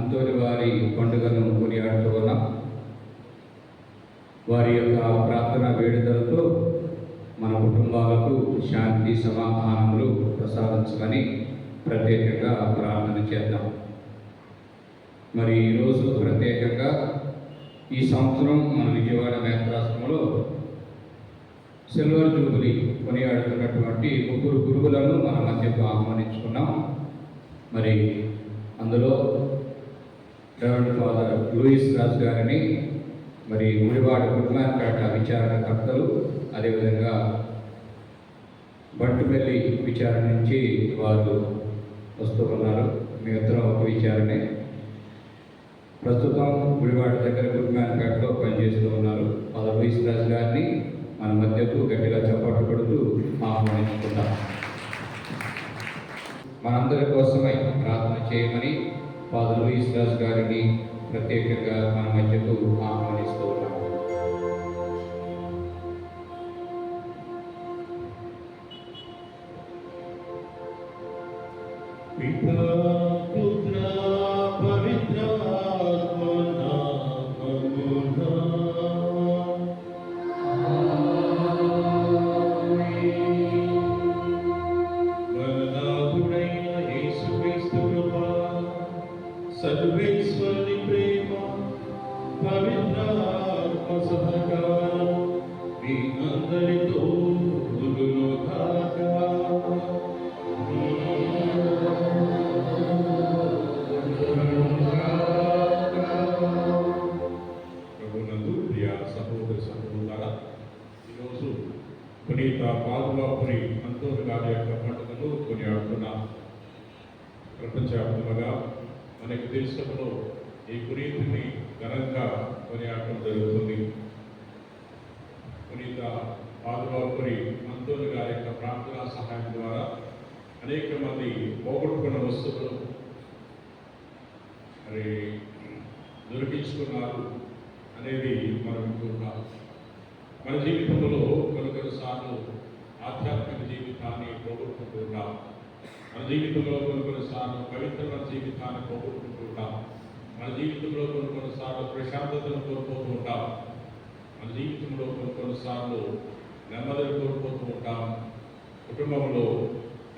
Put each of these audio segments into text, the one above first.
అంతోని వారి పండుగను కొనియాడుతూ ఉన్నాం. వారి యొక్క ప్రార్థన వేడుదలతో మన కుటుంబాలకు శాంతి సమాధానములు ప్రసాదించమని ప్రత్యేకంగా ప్రార్థన చేద్దాం. మరి ఈరోజు ప్రత్యేకంగా ఈ సంవత్సరం మన విజయవాడ మేత్రాశ్రమంలో సిల్వర్ జూబిలీ కొనియాడుతున్నటువంటి ముగ్గురు గురువులను మన మధ్యకు ఆహ్వానించుకున్నాం. మరి అందులో రెవరెండ్ ఫాదర్ లూయిస్ రాజు గారిని మరి గుడివాడ గుడ్మార్పేట విచారణకర్తలు అదేవిధంగా బట్టుపల్లి విచారణ నుంచి వారు వస్తూ ఉన్నారు. మీ ఇద్దరం ఒక విచారణే. ప్రస్తుతం గుడివాడ దగ్గర గుడిమార్పేటలో పనిచేస్తూ ఉన్నారు. ఫాదర్ లూయిస్ రాజు గారిని మన మధ్యకు గట్టిగా చప్పట్లు కొడుతూ ఆహ్వానించుకుంటాం మనందరి కోసమై ప్రార్థన చేయమని ఫాదర్ లూయిస్ దాస్ గారిని ప్రత్యేకంగా మన మధ్యకు ఆహ్వానిస్తూ ఉన్నాం పితా మనకి ఈ పునీతిని ఘనంగా కొనియాడటం జరుగుతుంది. పునీత పాదులాపురి అంతోని గారి యొక్క ప్రార్థనా సహాయం ద్వారా అనేక మంది పోగొట్టుకున్న వస్తువులు మరి దొరికించుకున్నారు అనేది మనం వింటున్నాం మన జీవితంలో కొన్ని కొన్నిసార్లు ఆధ్యాత్మిక జీవితాన్ని పోగొట్టుకుంటున్నాం మన జీవితంలో కొన్ని కొన్నిసార్లు పవిత్రమైన జీవితాన్ని పోగొట్టుకుంటుంటాం మన జీవితంలో కొన్ని కొన్నిసార్లు ప్రశాంతతను కోల్పోతూ ఉంటాం. మన జీవితంలో కొన్ని కొన్నిసార్లు నెమ్మదిని కోల్పోతూ ఉంటాం. కుటుంబంలో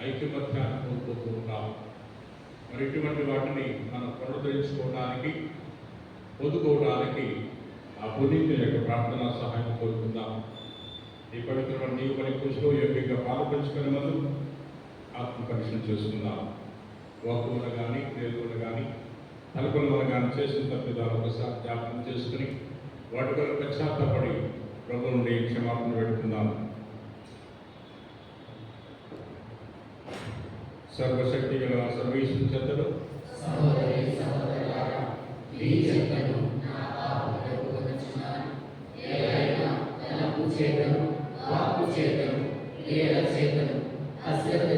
ఐక్యమత్యాన్ని కోల్పోతూ ఉంటాం. మరి ఇటువంటి వాటిని మనం పునరుద్ధరించుకోవడానికి పొందుకోవడానికి ఆ పుణ్యం యొక్క ప్రార్థనా సహాయం కోరుకుందాం. ఈ పవిత్రమైన నీవు పని కృషిలో యొక్క పాలు పంచుకునే ముందు ఆత్మపరీక్షణ చేసుకుందాం. వాక్కులను కానీ క్రియలను కానీ తలపలను కానీ చేసిన తప్పిదాలు ఒకసారి జ్ఞాపకం చేసుకుని వాటి కొరకు పశ్చాత్తపడి ప్రభు నుండి క్షమాపణ పెట్టుకుందాం సర్వశక్తి గల సర్వీసు చెత్తలు చేతను, వాక్కు చేతను, క్రియల చేతను, అశ్రద్ధ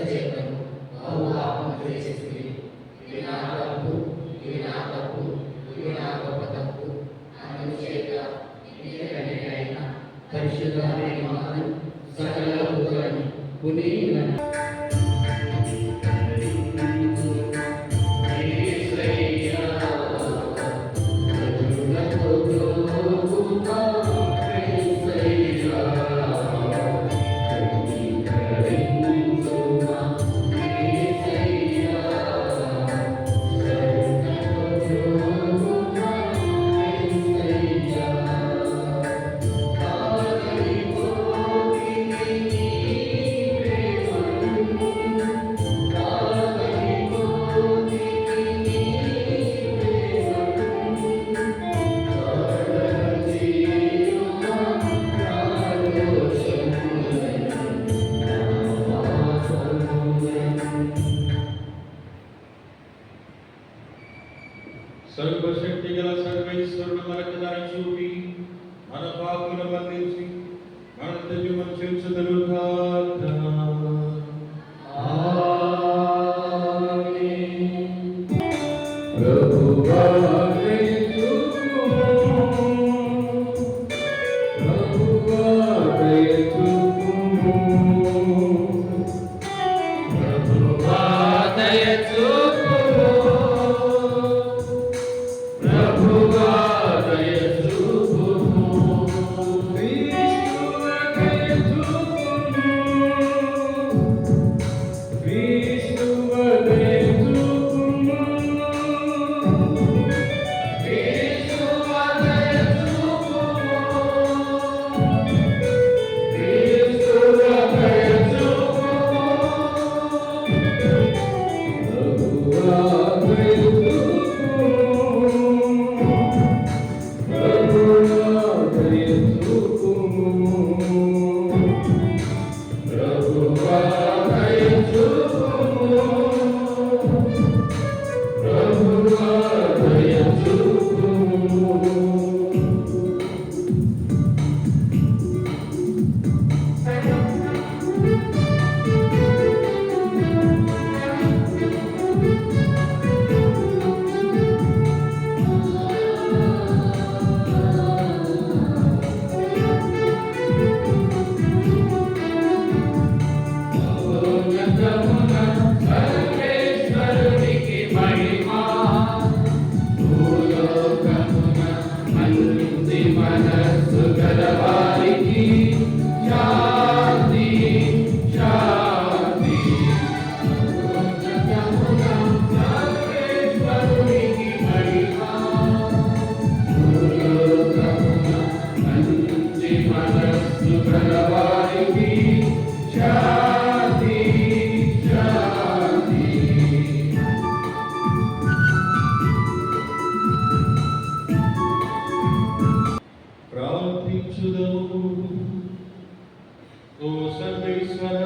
ఓ సర్వేశ్వర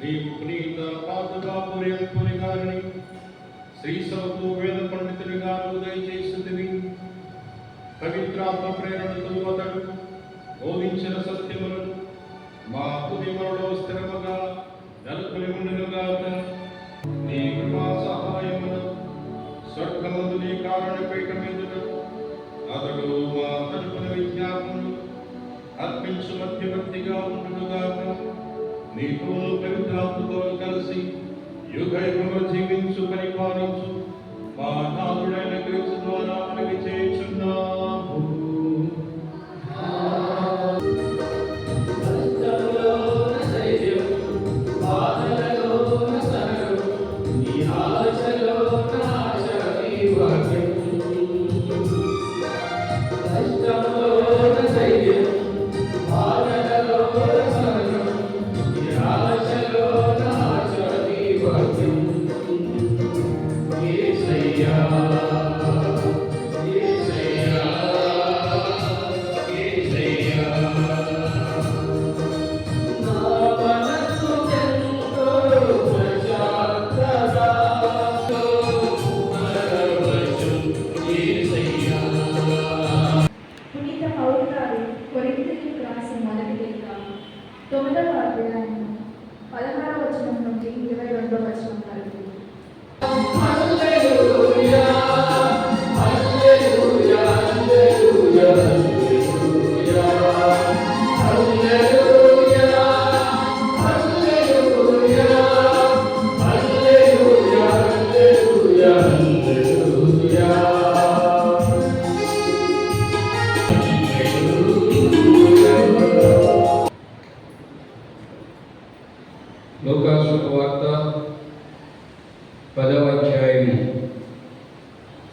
నీవు ప్రీత పాదుగా పాతకాపుర్యంపుని గారిని శ్రీ సభకు వేద పండితుని గారు దయచేసింది పవిత్రాత్మ ప్రేరణతో అతడు బోధించిన సత్యములను మా హృదయములలో స్థిరముగా నెలకొని ఉండునుగాక. నీ కృపా సహాయమును స్వర్గమందు నీ కారణ అర్పించు మధ్యవర్తిగా ఉండుగాక నీతో పవిత్రాత్మతో కలిసి యుగ యుగము జీవించు పరిపాలించు. మా నాథుడైన క్రీస్తు ద్వారా మనకి చేయుచున్నాము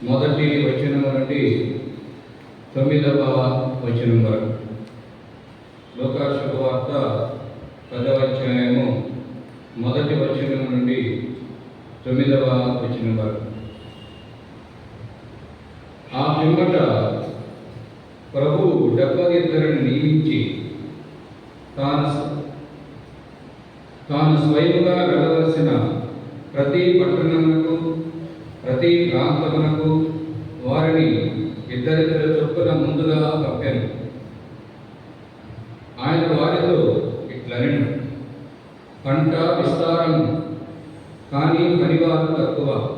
మొదటి వచనం నుండి తొమ్మిదవ వచనం వరకు లోకాసు వార్త పదవ అధ్యాయము మొదటి వచనం నుండి తొమ్మిదవ వచనం వరకు ఆ పిమ్మట ప్రభు డెబ్బది ఇద్దరిని నియమించి తాను తాను స్వయంగా వెళ్ళవలసిన ప్రతి పట్టణంలో ప్రతి ప్రాంతమునకు వారిని ఇద్దరిద్దరు చొప్పున ముందుగా పంపాను. ఆయన వారితో ఇట్లనెను. పంట విస్తారం కానీ పనివారు తక్కువ.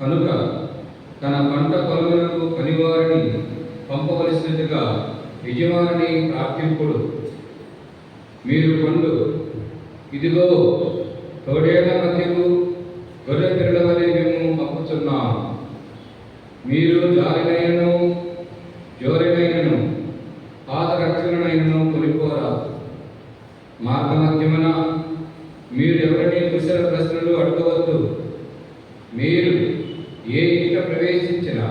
కనుక తన పంట పొలములకు పనివారిని పంపవలసినదిగా యజమానిని ప్రార్థింపుడు మీరు పండు. ఇదిగో తోడేళ్ళ మధ్యకు చెప్పుచున్నాను మీరు జారినైనను జోరినైనను పాదరక్షణనైనను కొనిపోరా. మార్గ మధ్యమన మీరు ఎవరిని కుశల ప్రశ్నలు అడగవద్దు. మీరు ఏ ఇంట ప్రవేశించినా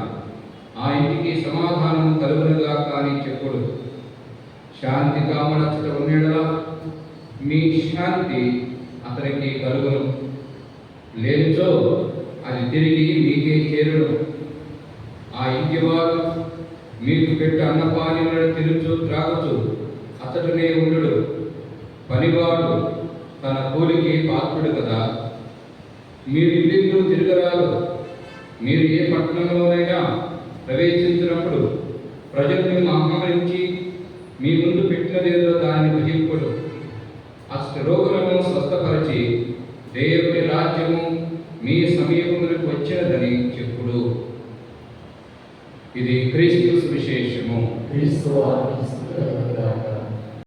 ఆ ఇంటికి సమాధానం కలుగునుగా కానీ చెప్పుడు. శాంతి కామలచ్చట ఉండేలా మీ శాంతి అతనికి కలుగును. లేచో అది తిరిగి మీకే చేరును ఆ ఇంటి వారు మీకు పెట్టు అన్నపానీయులను తినుచు త్రాగుచు అతడునే ఉండు పనివాడు తన కూలికి పాత్రుడు కదా. మీరు ఇల్లు తిరగరాదు. మీరు ఏ పట్టణంలోనైనా ప్రవేశించినప్పుడు ప్రజల్ని ఆహ్వానించి మీ ముందు పెట్టినదేదో దాన్ని గ్రహింపుడు అష్ట రోగులను స్వస్థపరిచి దేవుని రాజ్యము మీ సమీపములకు వచ్చినదని చెప్పుడు. ఇది క్రీస్తు సువిశేషము క్రీస్తు వారికి